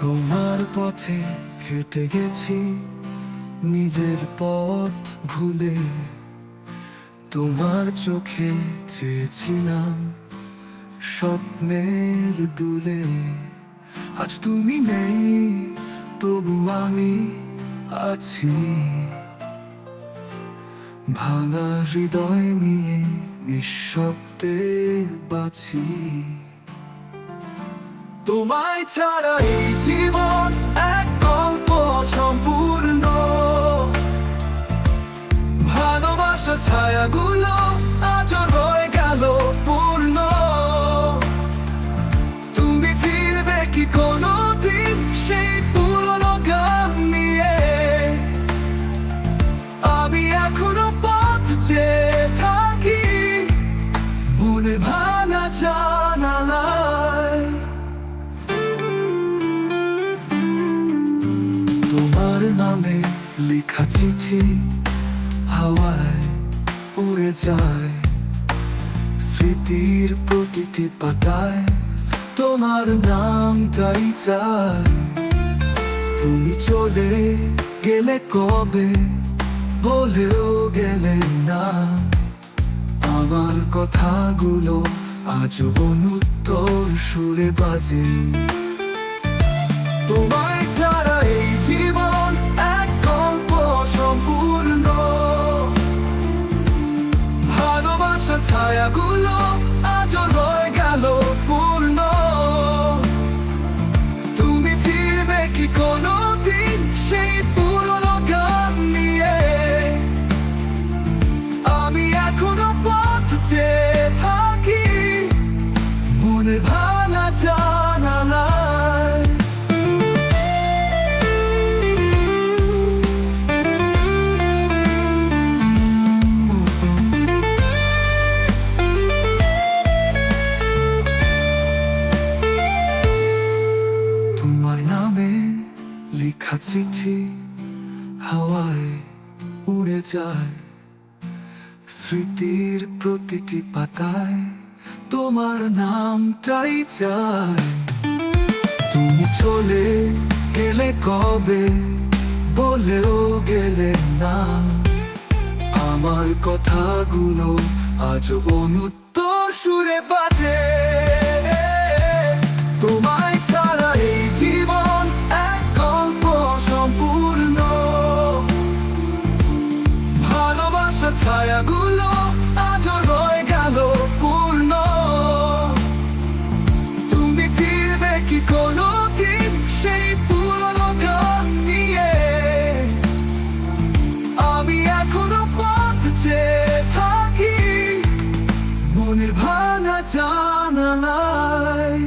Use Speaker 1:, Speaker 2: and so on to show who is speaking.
Speaker 1: তোমার পথে হেঁটে গেছি, নিজের পথ ভুলে। তোমার চোখে চেয়েছিলাম স্বপ্নের দুলে। আজ তুমি নেই, তবু আমি আছি। ভাঙা হৃদয় নিয়ে নিঃশব্দে বাছি তোমায় ছাড়া এই জীবন এক গল্প সম্পূর্ণ। ভালোবাসা ছায়াগুলো লেখা চিঠি হাওয়ায় উড়ে যায়। স্মৃতির প্রতিটি পাতায় তোমার নামটাই চাই। তুমি চলে গেলে কবে? বলেও গেলে না। আমার কথাগুলো আজ অনুত্তর সুরে বাজে। তোমায় ছাড়া ছায়াগুলো আজও রয়ে গেল পূর্ণ। তুমি ফিরবে কি কোনো লেখা চিঠি হাওয়ায় উড়ে যায়। স্মৃতির প্রতিটি পাতায় তোমার নামটাই চাই। তুমি চলে গেলে কবে, বলেও গেলে না। আমার কথাগুলো আজ অনুত্তর সুরে বাজে। ছায়াগুলো আজও রয়ে গেল পূর্ণ। তুমি ফিরবে কি কোনো দিন সেই পুরনো গান নিয়ে। আমি এখনও পথ চেয়ে থাকি মনের ভাঙা জানালায়।